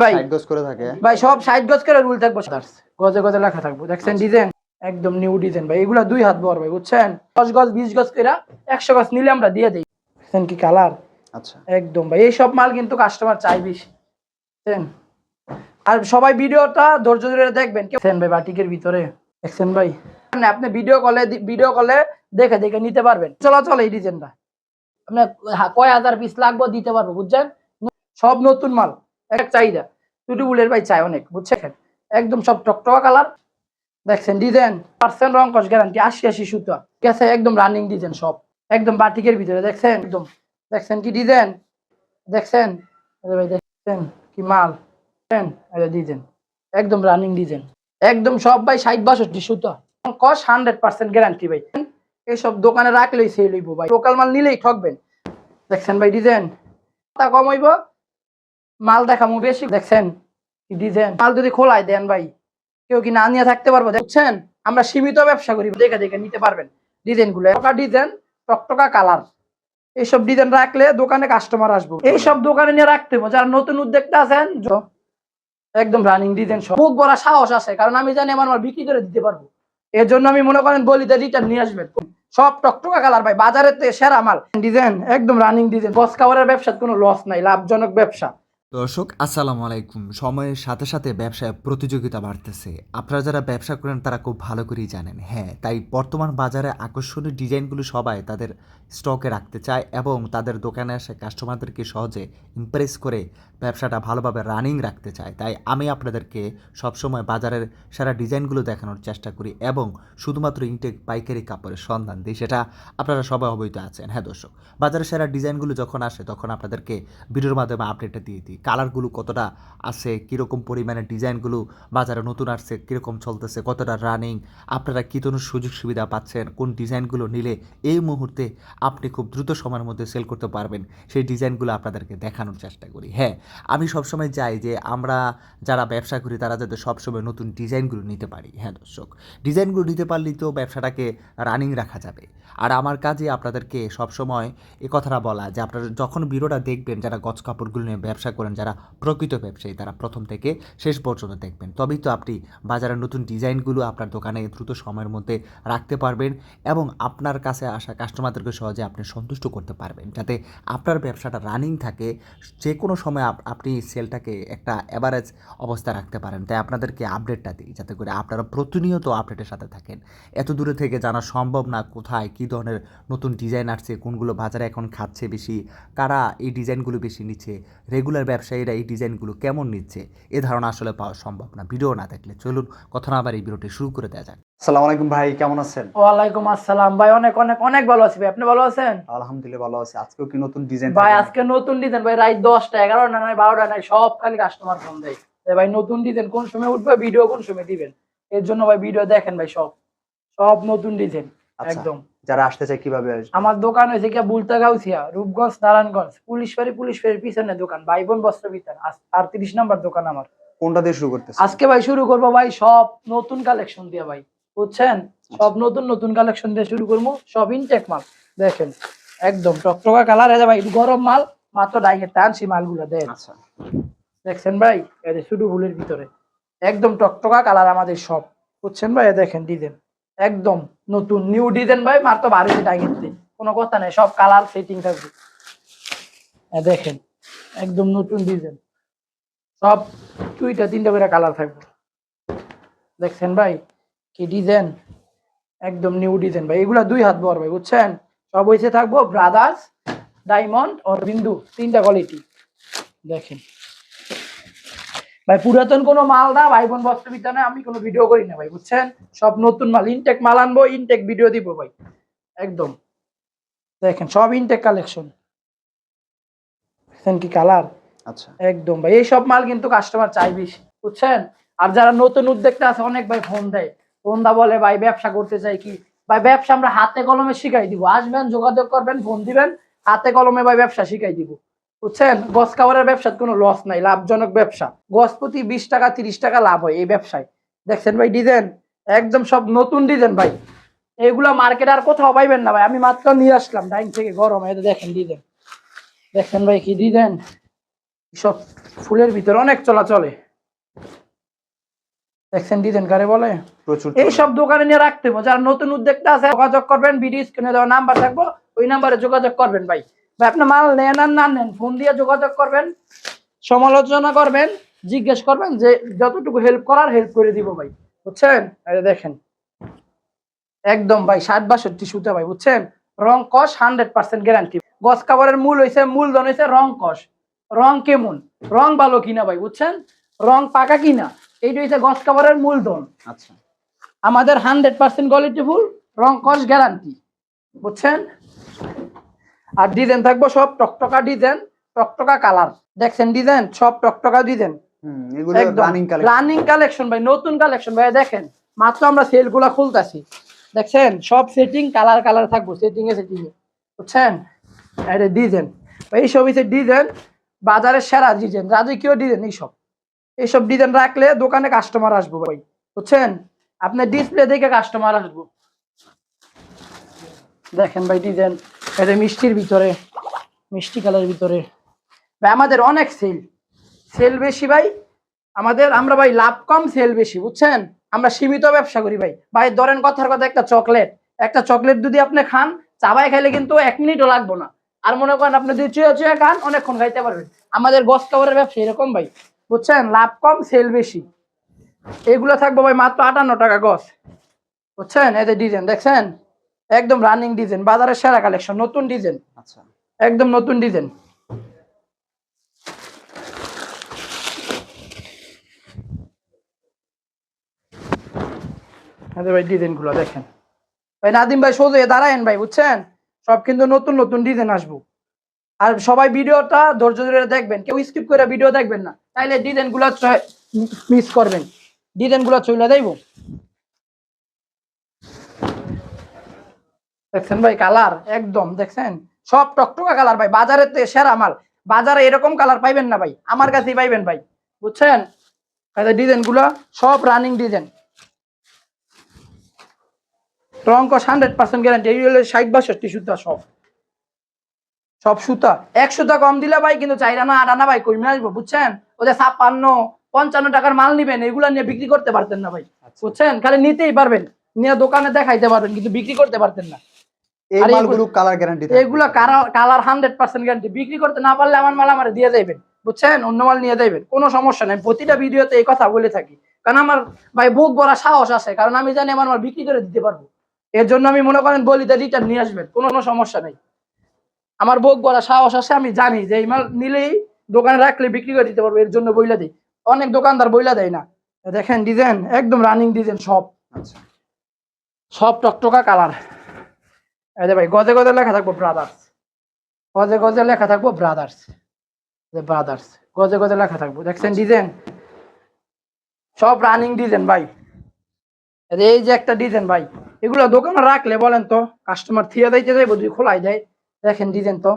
ভাই। সাইড গজ করে থাকে। ভাই সব সাইড গজ করে রুল থাকব। গজে গজে লেখা থাকব। দেখছেন ডিজাইন একদম নিউ ডিজাইন ভাই। এগুলা দুই হাত বড় ভাই বুঝছেন? দশ গজ বিশ গজ করে একশো গজ নিলে আমরা দিয়ে দিই। দেখছেন কি কালার আচ্ছা। একদম ভাই। এইসব মাল কিন্তু কাস্টমার চাই বেশি। বুঝছেন? আর সবাই ভিডিওটা ধৈর্য ধরে দেখবেন। দেখছেন ভাই বাটিকের ভিতরে। দেখছেন ভাই? আপনি ভিডিও কলে ভিডিও কলে দেখে দেখে নিতে পারবেন। চলাচল এই ডিজাইনটা আপনার কয় হাজার পিস লাগবে দিতে পারব বুঝছেন? সব নতুন মাল। এক চাহিদা। টুটু বুলের ভাই চাই অনেক, বুঝছেন? একদম সব টকটকা কালার। দেখছেন, ডিজাইন, পার্সেন্ট রং কস গ্যারান্টি, আশি আশি সুতা। আছে একদম রানিং ডিজাইন সব। একদম বাটিকের ভিতরে, দেখছেন? একদম। দেখছেন কি ডিজাইন? দেখছেন? ভাই, দেখছেন কি মাল? ডিজাইন। একদম রানিং ডিজাইন। একদম সব ভাই ষাট বাষট্টি সুতা। কস হান্ড্রেড পার্সেন্ট গ্যারান্টি ভাই। এইসব দোকানে রাখলেই সেল হইব ভাই। লোকাল মাল নিলেই ঠকবেন। দেখছেন ভাই, ডিজাইন? তা কম হইব। মাল দেখামু, বেশি দেখছেন? ডিজাইন মাল যদি খোলাই দেন ভাই, কেউ কি না নিয়ে থাকতে পারব? দেখছেন আমরা সীমিত ব্যবসা করি, দেখে দেখে নিতে পারবেন ডিজাইনগুলো ডিজাইন, টকটকা কালার। এইসব ডিজাইন রাখলে দোকানে কাস্টমার আসব। এইসব দোকানে নিয়ে রাখতে হবে। যারা নতুন উদ্যোক্তা আছেন একদম রানিং ডিজাইন সব বুক বড় সাহস আছে, কারণ আমি জানি আমার মাল বিক্রি করে দিতে পারব। এর জন্য আমি মনে করেন বলিতে রিটার্ন নিয়ে আসবেন। সব টকটকা কালার ভাই, বাজারের সেরা মাল। ডিজাইন একদম রানিং ডিজাইন বস কাভারের ব্যবসার কোনো লস নাই, লাভজনক ব্যবসা। দর্শক, আসসালামু আলাইকুম। সময়ের সাথে সাথে ব্যবসায় প্রতিযোগিতা বাড়তেছে। আপনারা যারা ব্যবসা করেন, তারা খুব ভালো করেই জানেন। হ্যাঁ তাই বর্তমান বাজারে আকর্ষণীয় ডিজাইনগুলো সবাই তাদের স্টকে রাখতে চায় এবং তাদের দোকানে আসে কাস্টমারদেরকে সহজে ইমপ্রেস করে ব্যবসাটা ভালোভাবে রানিং রাখতে চায়। তাই আমি আপনাদেরকে সবসময় বাজারের সারা ডিজাইনগুলো দেখানোর চেষ্টা করি এবং শুধুমাত্র ইনটেক পাইকারি কাপড়ের সন্ধান দিই, সেটা আপনারা সবাই অবহিত আছেন। হ্যাঁ দর্শক, বাজারের সেরা ডিজাইনগুলো যখন আসে, তখন আপনাদেরকে ভিডিওর মাধ্যমে আপডেটটা দিয়ে দিই। কালারগুলো কতটা আছে, কীরকম পরিমাণে ডিজাইনগুলো বাজারে নতুন আসছে, কীরকম চলতেছে, কতটা রানিং আপনারা কী ধরনের সুযোগ সুবিধা পাচ্ছেন, কোন ডিজাইনগুলো নিলে এই মুহূর্তে আপনি খুব দ্রুত সময়ের মধ্যে সেল করতে পারবেন, সেই ডিজাইনগুলো আপনাদেরকে দেখানোর চেষ্টা করি। হ্যাঁ আমি সবসময় চাই যে আমরা যারা ব্যবসা করি, তারা যাতে সবসময় নতুন ডিজাইনগুলো নিতে পারি। হ্যাঁ দর্শক, ডিজাইনগুলো নিতে পারলেই তো ব্যবসাটাকে রানিং রাখা যাবে। আর আমার কাজে আপনাদেরকে সবসময় এ কথাটা বলা যে আপনারা যখন ভিডিওটা দেখবেন, যারা গছ কাপড়গুলো নিয়ে ব্যবসা করেন যারা প্রকৃত ব্যবসায়ী, তারা প্রথম থেকে শেষ পর্যন্ত দেখবেন। তবেই তো আপনি বাজারের নতুন ডিজাইনগুলো আপনার দোকানে দ্রুত সময়ের মধ্যে রাখতে পারবেন এবং আপনার কাছে আসা কাস্টমারদেরকে সহজে আপনি সন্তুষ্ট করতে পারবেন। যাতে আপনার ব্যবসাটা রানিং থাকে যে কোনো সময় আপ- আপনি সেলটাকে একটা অ্যাভারেজ অবস্থা রাখতে পারেন। তাই আপনাদেরকে আপডেটটা দিই, যাতে করে আপনারা প্রতিনিয়ত আপডেটের সাথে থাকেন। এত দূরে থেকে জানা সম্ভব না কোথায় কী ধরনের নতুন ডিজাইন আসছে, কোনগুলো বাজারে এখন খাচ্ছে বেশি, কারা এই ডিজাইনগুলো বেশি নিচ্ছে রেগুলার ব্যবসায়ীরা এই ডিজাইনগুলো কেমন নিচ্ছে এ ধারণা আসলে পাওয়া সম্ভব না। ভিডিও না দেখলে চলুন কথা না আবার এই ভিডিওটি শুরু করে দেওয়া যাক। আসসালামু আলাইকুম ভাই কেমন আছেন? ওয়ালাইকুম আসসালাম। ভাই অনেক অনেক অনেক ভালো আছি ভাই। আপনি ভালো আছেন? আলহামদুলিল্লাহ ভালো আছি। আজকেও কি নতুন ডিজাইন ভাই আজকে নতুন ডিজাইন ভাই রাত দশটা এগারোটা নাই বারোটা নাই সব খালি কাস্টমার ফোন দেয়। ভাই নতুন ডিজাইন কোন সময় উঠবে ভিডিও কোন সময় দিবেন? এর জন্য ভাই ভিডিও দেখেন ভাই সব। সব নতুন ডিজাইন। একদম। যারা আসতে চায় কীভাবে আসবে? আমার দোকান হয়েছে কি বুলতা গাউছিয়া রূপগঞ্জ নারায়ণগঞ্জ। পুলিশ ফাঁড়ি পুলিশ ফাঁড়ির পিছনে দোকান ভাই বোন বস্ত্র বিতান আটত্রিশ নাম্বার দোকান আমার। কোনটা দিয়ে শুরু করতেছে আজকে ভাই শুরু করব ভাই সব নতুন কালেকশন দিয়ে ভাই। বুঝছেন? সব নতুন নতুন কালেকশন দিয়ে শুরু করব। সব ইনটেক মাল। দেখেন একদম টকটকা কালার আছে ভাই গরম মাল মাত্র ডাইকে টানছি মালগুলো দেখ আচ্ছা। দেখছেন ভাই? শুধু ফুলের ভিতরে। একদম টকটকা কালার আমাদের সব। বুঝছেন ভাই? দেখেন ডিজাইন। একদম নতুন নিউ ডিজাইন ভাই মাত্র বাড়িতে টাইগেতে কোনো কথা নেই, সব কালার সেটিং থাকবে। দেখেন, একদম নতুন ডিজাইন সব দুইটা, তিনটা করে কালার থাকবে। দেখছেন ভাই, কি ডিজাইন একদম নিউ ডিজাইন ভাই। এগুলা দুই হাত বড় ভাই, বুঝছেন? সব হয়েছে থাকব ব্রাদার্স ডায়মন্ড আর বিন্দু, তিনটা কোয়ালিটি দেখেন। ভাই পুরাতন কোনো মাল না ভাই বোন বস্ত্র বিদ্যানে আমি কোনো ভিডিও করি না ভাই বুঝছেন? সব নতুন মাল ইনটেক মাল আনব ইনটেক ভিডিও দিব ভাই একদম। দেখেন সব ইনটেক কালেকশন দেখছেন কি কালার আচ্ছা। একদম ভাই এই সব মাল কিন্তু কাস্টমার চাই বেশি বুঝছেন? আর যারা নতুন উদ্যোক্তা আছে অনেক ভাই ফোন দেয়। ফোন দা বলে ভাই ব্যবসা করতে চাই কি? ভাই ব্যবসা আমরা হাতে কলমে শিখাই দিব। আসবেন যোগাযোগ করবেন ফোন দিবেন হাতে কলমে ভাই ব্যবসা শিখাই দিব। বুঝছেন? গছ কাপড়ের ব্যবসার কোনো লস নাই লাভজনক ব্যবসা। গছ প্রতি বিশ টাকা তিরিশ টাকা লাভ হয় এই ব্যবসায়। দেখছেন ভাই ডিজাইন? একদম সব নতুন ডিজাইন ভাই। এগুলা মার্কেট আর কোথাও পাইবেন না ভাই। আমি মাত্র নিয়ে আসলাম ডাইন থেকে গরম এই যে দেখেন ডিজাইন। দেখছেন ভাই কি ডিজাইন? সব ফুলের ভিতরে অনেক চলাচলে। দেখছেন ডিজাইন কারে বলে? প্রচুর এইসব দোকানে নিয়ে রাখতে হবে। যারা নতুন উদ্যোক্তা আছে যোগাযোগ করবেন ভিডিও স্ক্রিনে দেওয়া নাম্বার থাকব ওই নাম্বারে যোগাযোগ করবেন ভাই। ভাই আপনি মাল নেন আর না নেন ফোন দিয়ে যোগাযোগ করবেন সমালোচনা করবেন জিজ্ঞেস করবেন যে যতটুকু হেল্প করার হেল্প করে দিব ভাই বুঝছেন? দেখেন। একদম ভাই ষাট বাষট্টি সুতা ভাই বুঝছেন? রং কস হান্ড্রেড পার্সেন্ট গ্যারান্টি গছ কাপড়ের মূল হয়েছে মূলধন হয়েছে রং কস। রং কেমন? রং ভালো কিনা ভাই বুঝছেন? রং পাকা কিনা? এইটা হচ্ছে গছ কাপড়ের মূলধন। আচ্ছা। আমাদের হান্ড্রেড পার্সেন্ট কোয়ালিটি ফুল রং কস গ্যারান্টি বুঝছেন? আর ডিজাইন থাকব সব টকটকা ডিজাইন টকটকা কালার। দেখছেন ডিজাইন? সব টকটকা ডিজাইন। রানিং কালেকশন ভাই নতুন কালেকশন ভাই দেখেন মাত্র আমরা সেলগুলা খুলতেছি। দেখছেন? সব সেটিং কালার কালার থাকব সেটিং এ সেটিং এ। বুঝছেন? এটা ডিজাইন। এই সব হচ্ছে ডিজাইন বাজারের সেরা ডিজাইন রাজকীয় ডিজাইন এইসব। এইসব ডিজাইন রাখলে দোকানে কাস্টমার আসব ভাই। বুঝছেন? আপনার ডিসপ্লে দেখে কাস্টমার আসব। দেখেন ভাই ডিজাইন। এটা মিষ্টির ভিতরে, মিষ্টি কালারের ভিতরে। ভাই, আমাদের অনেক সেল সেল বেশি ভাই, আমাদের, আমরা ভাই লাভ কম সেল বেশি, বুঝছেন? আমরা সীমিত ব্যবসা করি ভাই। ভাই, ধরেন কথার কথা, একটা চকলেট একটা চকলেট যদি আপনি খান চাবাই খাইলে কিন্তু এক মিনিটও লাগবে না। আর মনে করেন আপনি যদি চুয়া চুয়া খান, অনেকক্ষণ খাইতে পারবেন। আমাদের গছ কাপড়ের ব্যবসা এরকম ভাই, বুঝছেন? লাভ কম সেল বেশি। এগুলো থাকব ভাই মাত্র আটান্ন টাকা গছ। বুঝছেন? এদের ডিজাইন দেখছেন? একদম রানিং ডিজাইন বাজারের সেরা কালেকশন নতুন ডিজাইন আচ্ছা। একদম নতুন ডিজাইন ভাই ডিজাইনগুলো দেখেন। ভাই নাদিম ভাই সোজে দাঁড়ায়েন ভাই বুঝছেন? সব কিন্তু নতুন নতুন ডিজাইন আসব। আর সবাই ভিডিওটা ধৈর্য ধরে দেখবেন। কেউ স্কিপ করে ভিডিও দেখবেন না। তাইলে মিস করবেন। ডিজাইনগুলো চলে যাইব। দেখছেন ভাই কালার? একদম দেখছেন? সব টকটকা কালার ভাই বাজারের তো সেরা মাল। বাজারে এরকম কালার পাইবেন না ভাই আমার কাছেই পাইবেন ভাই বুঝছেন? ডিজাইনগুলা সব running design hundred percent guarantee এই হলো ষাট বাষট্টি সুতা সব। সব সুতা। এক সুতা কম দিলে ভাই কিন্তু চাইরা না আটানা ভাই আসব বুঝছেন? ছাপ্পান্ন পঞ্চান্ন টাকার মাল নিবেন এগুলা নিয়ে বিক্রি করতে পারতেন না ভাই আচ্ছা। বুঝছেন? খালি নিতেই পারবেন নিয়ে দোকানে দেখাইতে পারবেন কিন্তু বিক্রি করতে পারতেন না। এই এগুলো- মালগুলো কালার গ্যারান্টি এগুলো কালার হান্ড্রেড পার্সেন্ট গ্যারান্টি বিক্রি করতে না পারলে আমার মাল আমার দিয়ে বুঝছেন? অন্য মাল নিয়ে কোনো সমস্যা নেই। প্রতিটা ভিডিওতে এই কথা বলে থাকি। কারণ আমার ভাই বুক বড় সাহস আছে। কারণ আমি জানি আমার মাল বিক্রি করে দিতে পারব। এর জন্য আমি মনে করেন বলি তা রিটার্ন নিয়ে আসবেন। কোনো সমস্যা নেই। আমার বুক বড় সাহস আছে আমি জানি যে এই মাল নিলেই দোকানে রাখলে বিক্রি করে দিতে পারব। এর জন্য বইলা দিই। অনেক দোকানদার বইলা দেয় না। দেখেন ডিজাইন একদম রানিং ডিজাইন সব। আচ্ছা। সব টকটকা কালার এই যে ভাই গজে গজে লেখা থাকব ব্রাদার্স গজে গজে লেখা থাকব ব্রাদার্স ব্রাদার্স গজে গজে লেখা থাকব। দেখছেন ডিজাইন সব রানিং ডিজাইন ভাই। এই যে- এই যে একটা ডিজাইন ভাই। এগুলো দোকানে রাখলে বলেন তো কাস্টমার থিয়া দিতে যাইবো যদি খোলাই দেয় দেখেন ডিজাইন তো।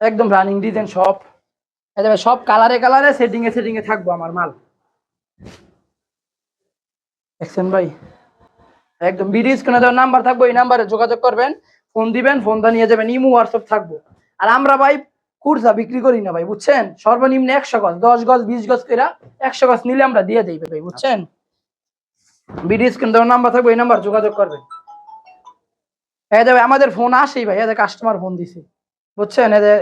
একদম রানিং ডিজাইন সব। এই যে ভাই, সব কালারে কালারে সেটিং এ সেটিং এ থাকব আমার মাল। দেখছেন ভাই? একদম বিডি স্ক্রিনে দেওয়ার নাম্বার থাকব এই নাম্বারে যোগাযোগ করবেন ফোন দিবেন ফোনটা নিয়ে যাবেন ইমো হোয়াটসঅ্যাপ থাকব। আর আমরা ভাই কুর্তা বিক্রি করি না ভাই বুঝছেন? সর্বনিম্ন একশো গজ দশ গজ বিশ গজ করে একশো গজ নিলে আমরা দিয়ে দিই ভাই বুঝছেন? বিডি স্ক্রিন দেওয়ার নাম্বার থাকব এই নাম্বার যোগাযোগ করবেন। এই দেবে আমাদের ফোন আসেই ভাই এদের কাস্টমার ফোন দিছে বুঝছেন? এদের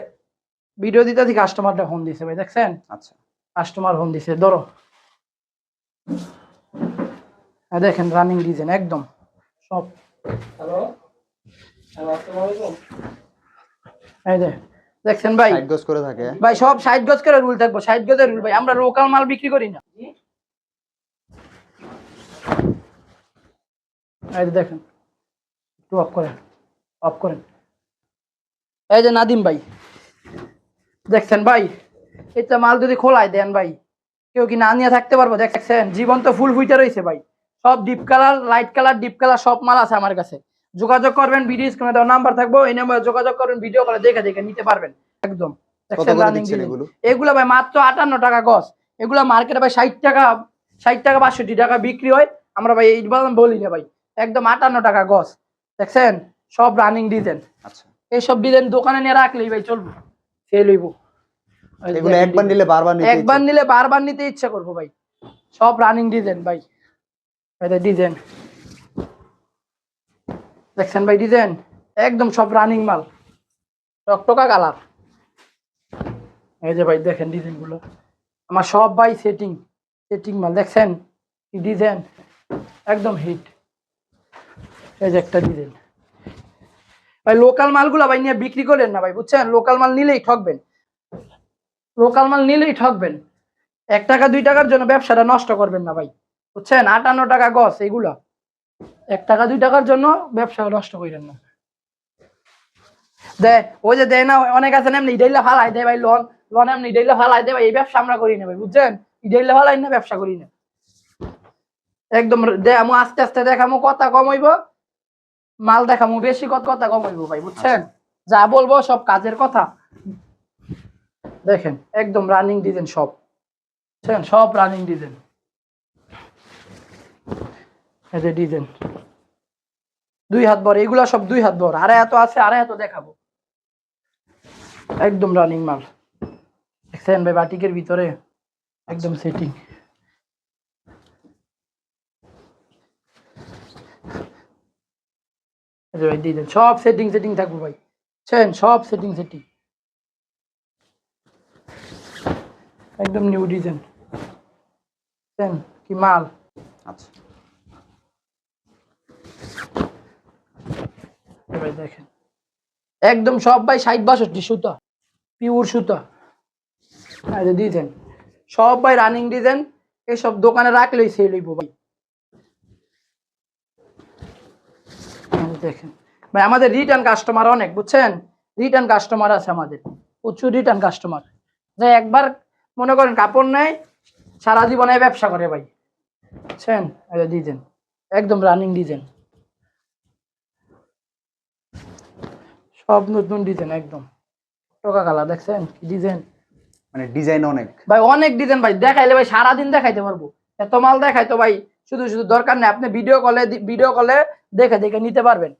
ভিডিও দিতে কাস্টমারটা ফোন দিছে ভাই দেখছেন? আচ্ছা। কাস্টমার ফোন দিছে ধরো। হ্যাঁ দেখেন রানিং ডিজাইন একদম। সব। হ্যালো এই দেখছেন ভাই? সাইড গজ করে থাকে। ভাই সব ষাট গজ করে রুল থাকব ষাট গজের রুল ভাই। আমরা লোকাল মাল বিক্রি করি না। এই দেখেন একটু অফ করেন অফ করেন। এই যে নাদিম ভাই দেখছেন ভাই? এটা মাল যদি খোলাই দেন ভাই কেউ কি না নিয়ে থাকতে পারব? দেখছেন? জীবন তো ফুল ফুইটা রয়েছে ভাই। সব deep colour light colour deep colour সব মাল আছে আমার কাছে। যোগাযোগ করবেন ভিডিও স্ক্রিনে দেওয়া নাম্বার থাকব এই নাম্বারে যোগাযোগ করবেন ভিডিও করে দেখে দেখে নিতে পারবেন। একদম। এগুলো? ভাই মাত্র আটান্ন টাকা গজ। এগুলো মার্কেটে ভাই ষাট টাকা ষাট টাকা বাষট্টি টাকা বিক্রি হয়। আমরা ভাই এই বলি না ভাই। একদম আটান্ন টাকা গজ। দেখছেন? সব রানিং ডিজাইন আচ্ছা। এইসব ডিজাইন দোকানে নিয়ে রাখলেই ভাই চলবো। সেল হইব। একবার নিলে বারবার নিতে একবার নিলে বারবার নিতে ইচ্ছা করব ভাই। সব রানিং ডিজাইন ভাই। এটা ডিজাইন দেখছেন ভাই ডিজাইন একদম সব রানিং মাল। টকটকা কালার। এই যে ভাই দেখেন ডিজাইনগুলো আমার সব ভাই সেটিং সেটিং মাল। দেখছেন? ডিজাইন একদম হিট এই যে একটা ডিজাইন ভাই লোকাল মালগুলো ভাই নিয়ে বিক্রি করেন না ভাই, বুঝছেন? লোকাল মাল নিলেই ঠকবেন। লোকাল মাল নিলেই ঠকবেন। এক টাকা, দুই টাকার জন্য ব্যবসাটা নষ্ট করবেন না ভাই। বুঝছেন? আটান্ন টাকা গছ, এগুলা। এক টাকা, দুই টাকার জন্য ব্যবসা নষ্ট করেন না। দে, ওই যে দেয় না, অনেক আছে না এমনি ইডাইলা ফালাই দেয় ভাই, লোন। লোন এমনি ইডাইলা ফালাই দেয় ভাই, এই ব্যবসা আমরা করি না ভাই, বুঝছেন? ইডাইলা ফালাই না, ব্যবসা করি না। একদম দেখামো আস্তে আস্তে দেখামো, কথা কম কমাইব মাল দেখামো, বেশি কত, কথা কমাইবো ভাই, বুঝছেন? যা বলব, সব কাজের কথা। দেখেন, একদম রানিং ডিজাইন সব। বুঝছেন? সব রানিং ডিজাইন এই ডিজাইন দুই হাত বর, এগুলা সব দুই হাত বর। আড়াই এত আছে আড়াই এত দেখাবো। একদম রানিং মাল। দেখছেন ভাই, বাটিকের ভিতরে একদম সেটিং ভাই ডিজাইন সব সেটিং সেটিং থাকব ভাই। বুঝছেন সব সেটিং সেটিং একদম নিউ ডিজাইন কি মাল? আচ্ছা। ভাই, দেখেন। একদম সব ভাই ষাট বাষট্টি সুতা পিওর সুতা। যে ডিজাইন সব ভাই রানিং ডিজাইন এসব দোকানে রাখলেই সেল হইব ভাই। দেখেন, ভাই, আমাদের রিটার্ন কাস্টমার অনেক, বুঝছেন? রিটার্ন কাস্টমার আছে আমাদের, প্রচুর রিটার্ন কাস্টমার যে একবার মনে করেন কাপড় নেয়, সারা জীবনে ব্যবসা করে ভাই। বুঝছেন? যে ডিজাইন একদম রানিং ডিজাইন সব নতুন ডিজাইন একদম। টোকা কালার দেখছেন? কি ডিজাইন মানে ডিজাইন অনেক। ভাই অনেক ডিজাইন ভাই। দেখাইলে ভাই সারাদিন দেখাইতে পারব। এত মাল দেখাইতো ভাই শুধু শুধু দরকার নেই। আপনি ভিডিও কলে ভিডিও কলে দেখে দেখে নিতে পারবেন।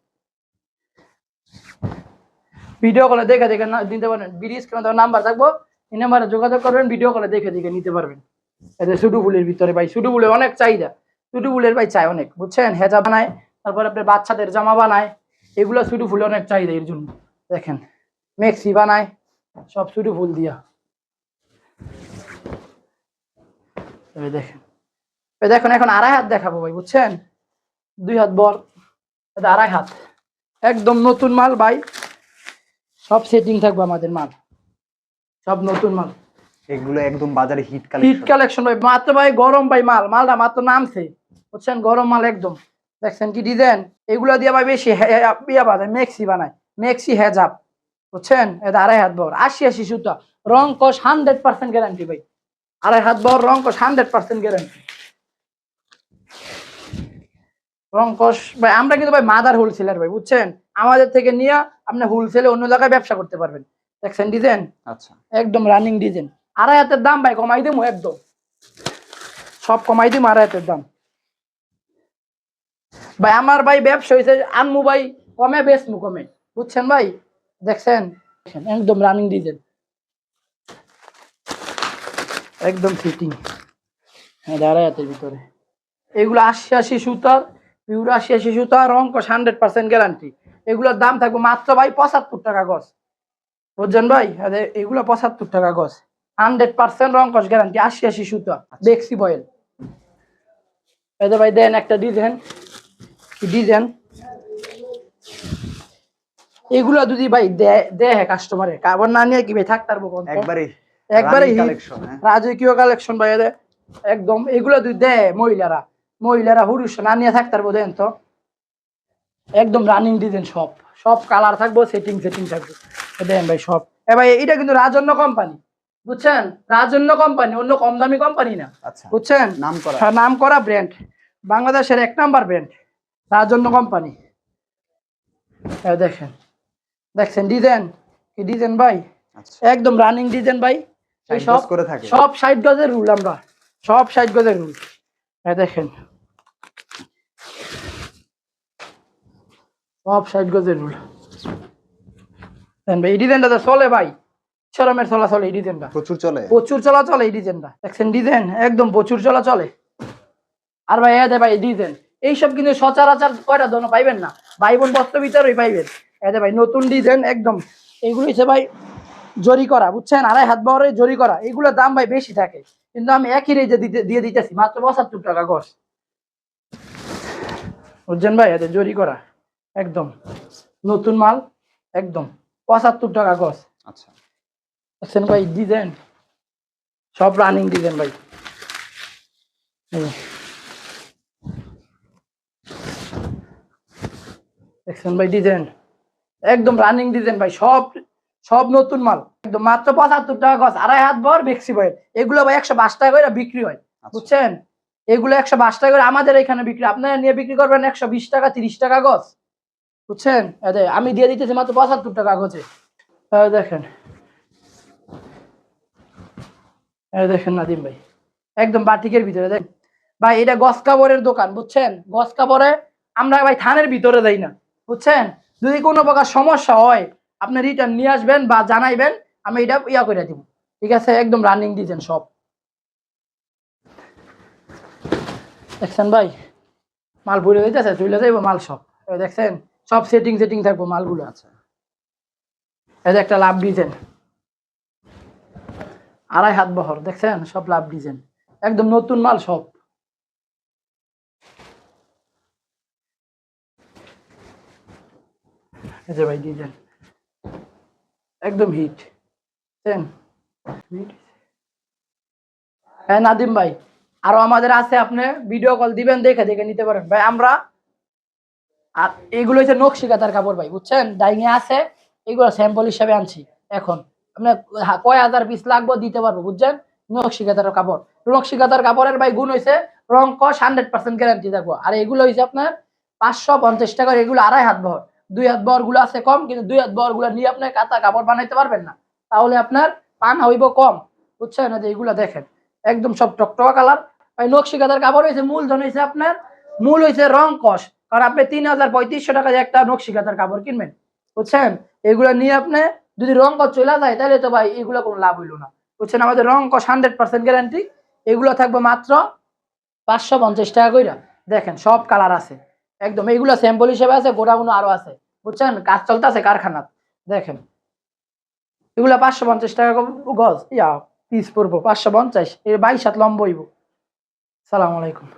ভিডিও কলে দেখে দেখে নিতে পারবেন। বিড়ি স্ক্রিনে নাম্বার থাকব। এই নাম্বারে যোগাযোগ করবেন ভিডিও কলে দেখে দেখে নিতে পারবেন। এতে সুডু ফুলের ভিতরে ভাই সুডু ফুলের অনেক চাহিদা। সুডু ফুলের ভাই চাই অনেক বুঝছেন? হেজা বানায় তারপর আপনার বাচ্চাদের জামা বানায়। এগুলো সুডু ফুল অনেক চাহিদা এর জন্য। দেখেন মেক্সি বানায় সব সুডু ফুল দিয়া। দেখেন দেখুন এখন আড়াই হাত দেখাবো ভাই বুঝছেন? দুই হাত বর আড়াই হাত। একদম নতুন মাল ভাই সব সেটিং থাকবে আমাদের মাল। সব নতুন মাল। এগুলো একদম বাজারে হিট কালেকশন হিট কালেকশন ভাই মাত্র ভাই গরম ভাই মাল মালটা মাত্র নামছে। বুঝছেন? গরম মাল একদম। দেখছেন কি ডিজাইন? এগুলো দিয়ে ভাই বেশি ইয়া বানায় মেক্সি বানায়। মেক্সি হেজাব বুঝছেন? এটা আড়াই হাত বর আশি আশি সুতা। রং কস হান্ড্রেড পার্সেন্ট গ্যারান্টি ভাই। আড়াই হাত বর রং কস হান্ড্রেড পার্সেন্ট গ্যারান্টি রং কস ভাই আমরা কিন্তু ভাই মাদার হোলসেলার ভাই বুঝছেন? আমাদের থেকে নিয়ে আপনি হোলসেলে অন্য জায়গায় ব্যবসা করতে পারবেন। দেখছেন ডিজাইন আচ্ছা। একদম রানিং ডিজাইন আড়াই হাতের দাম ভাই কমাই দিমু একদম। সব কমাই দিমু আড়াই হাতের দাম। ভাই, আমার ভাই ব্যবসা হয়েছে আনমু ভাই কমে, বেচমু কমে। বুঝছেন ভাই? দেখছেন? একদম রানিং ডিজাইন একদম ফিটিং হ্যাঁ আড়াই হাতের ভিতরে। এগুলো আশি আশি সুতার পিউর আশি আশি সুতা রং কস হান্ড্রেড পার্সেন্ট গ্যারান্টি এগুলোর দাম থাকবে মাত্র ভাই পঁচাত্তর টাকা গছ বুঝছেন ভাই? এগুলো পঁচাত্তর টাকা গছ হান্ড্রেড পার্সেন্ট কস গ্যারান্টি আশি আশি সুতা। বেক্সি বয়েল। এতে ভাই, দেন একটা ডিজাইন ডিজাইন এগুলো যদি ভাই দেয় কাস্টমারে কাবার না নিয়ে কি ভাই থাকতে পারব কোন তো? একবারে একবারে কালেকশন রাজকীয় কালেকশন ভাই একদম এগুলো যদি দেয় মহিলারা মহিলারা হুরুষ না নিয়ে থাকতে পারব দেন তো। একদম রানিং ডিজাইন সব। সব কালার থাকব সেটিং সেটিং থাকবে। দেন ভাই সব। এ ভাই এটা কিন্তু রাজন্য কোম্পানি বুঝছেন? রাজন্য কোম্পানি অন্য কম দামি কোম্পানি না। আচ্ছা বুঝছেন? নাম করা হ্যাঁ, নাম করা ব্র্যান্ড বাংলাদেশের এক নাম্বার ব্র্যান্ড রাজন্য কোম্পানি দেখেন। দেখছেন ডিজাইন? কি ডিজাইন ভাই? আচ্ছা। একদম রানিং ডিজাইন ভাই। সব করে থাকে। সব ষাট গজের রুল আমরা। সব ষাট গজের রুল দেখেন। সব ষাট গজের রুল ভাই এই ডিজাইনটা তো চলে ভাই। শোরুমের চলাচল এই ডিজাইনটা। প্রচুর চলে। প্রচুর চলাচল এই ডিজাইনটা। দেখছেন ডিজাইন? একদম প্রচুর চলা চলে আর ভাই এ দে ভাই ডিজাইন। এইসব কিন্তু সচরাচর কয়টা দোনো পাইবেন না? ভাই বোন বস্ত্র ভিতরেই পাইবেন। এদে ভাই নতুন ডিজাইন একদম। এইগুলো হচ্ছে ভাই জরি করা বুঝছেন? আড়াই হাত বহরে জরি করা। এগুলোর দাম ভাই বেশি থাকে। কিন্তু আমি একই রেজে দিতে দিয়ে দিতেছি মাত্র পঁচাত্তর টাকা গছ বুঝছেন ভাই? এদের জরি করা একদম। নতুন মাল একদম। পঁচাত্তর টাকা গছ আচ্ছা। দেখছেন ভাই? ডিজাইন সব রানিং ডিজাইন ভাই এই যে। দেখছেন ভাই ডিজাইন? একদম রানিং ডিজাইন ভাই সব সব নতুন মাল। একদম মাত্র পঁচাত্তর টাকা গছ আড়াই হাত বর বেক্সি ভাই এগুলো ভাই একশো পাঁচ টাকা করে বিক্রি হয় আচ্ছা। বুঝছেন? এগুলো একশো পাঁচ টাকা করে আমাদের এখানে বিক্রি আপনারা নিয়ে বিক্রি করবেন একশো বিশ টাকা তিরিশ টাকা গছ বুঝছেন? আমি দিয়ে দিতেছি মাত্র পঁচাত্তর টাকা গছে দেখেন। দেখেন নাদিম ভাই একদম বাটিকের ভিতরে দেখ। ভাই এটা গস কাপড়ের দোকান বুঝছেন? গস কাপড়ে আমরা ভাই থানের ভিতরে দেই না। বুঝছেন? যদি কোনো প্রকার সমস্যা হয়, আপনি রিটার্ন নিয়ে আসবেন বা জানাইবেন, আমি এটা ইয়া করে দিব। ঠিক আছে? একদম রানিং ডিজাইন সব। দেখছেন ভাই? মাল ভরে হইতেছে তুলে যাইব মাল সব। দেখছেন? সব সেটিং সেটিং থাকব, মালগুলো আছে। এই একটা লাভ ডিজাইন। আড়াই হাত বহর, দেখছেন? সব লাভ ডিজাইন। একদম নতুন মাল সব। এই যে ভাই ডিজাইন একদম হিট Hit। হ্যাঁ নাদিম ভাই, আরও আমাদের আছে, আপনি ভিডিও কল দিবেন, দেখে দেখে নিতে পারেন। ভাই, আমরা আর এগুলো হচ্ছে নকশি কাতার কাপড় ভাই, বুঝছেন? ডাইংয়ে আছে, এগুলো স্যাম্পল হিসাবে আনছি, এখন। আপনার কয় হাজার পিস লাগবে, দিতে পারব, বুঝছেন? নকশি কাতার কাপড়। নকশি কাতার কাপড়ের, ভাই, গুণ হয়েছে রং কস হান্ড্রেড পার্সেন্ট গ্যারান্টি থাকব। আর এগুলো হয়েছে আপনার পাঁচশো পঞ্চাশ টাকার, এগুলো আড়াই হাত বহর দুই হাত বহরগুলো আছে কম, কিন্তু দুই হাত বহরগুলো নিয়ে আপনি কাতা কাপড় বানাইতে পারবেন না। তাহলে আপনার পান হইব কম। বুঝছেন? এই যে এগুলো দেখেন। একদম সব টকটকা কালার। ওই নকশি কাতার কাপড় হয়েছে মূলধন হয়েছে আপনার, মূল হয়েছে রং কস। কারণ আপনি তিন হাজার পঁয়ত্রিশশো টাকা একটা নকশি কাতার কাপড় কিনবেন। বুঝছেন? এগুলো নিয়ে আপনি যদি রং কস চলে যায়, তাহলে তো ভাই এগুলো কোনো লাভ হইল না। বুঝছেন? আমাদের রং কস হান্ড্রেড পার্সেন্ট গ্যারান্টি। এগুলো থাকবে মাত্র পাঁচশো পঞ্চাশ টাকা কইরা। দেখেন, সব কালার আছে। একদম, এইগুলো স্যাম্পল হিসেবে আছে গোড়াগুলো আরও আছে। বুঝছেন? কাজ চলতেছে কারখানাত দেখেন। এগুলো পাঁচশো পঞ্চাশ টাকা গজ। ইয়া, পিস পড়ব পাঁচশো পঞ্চাশ। এর বাইশ হাত লম্ব সালাম আলাইকুম।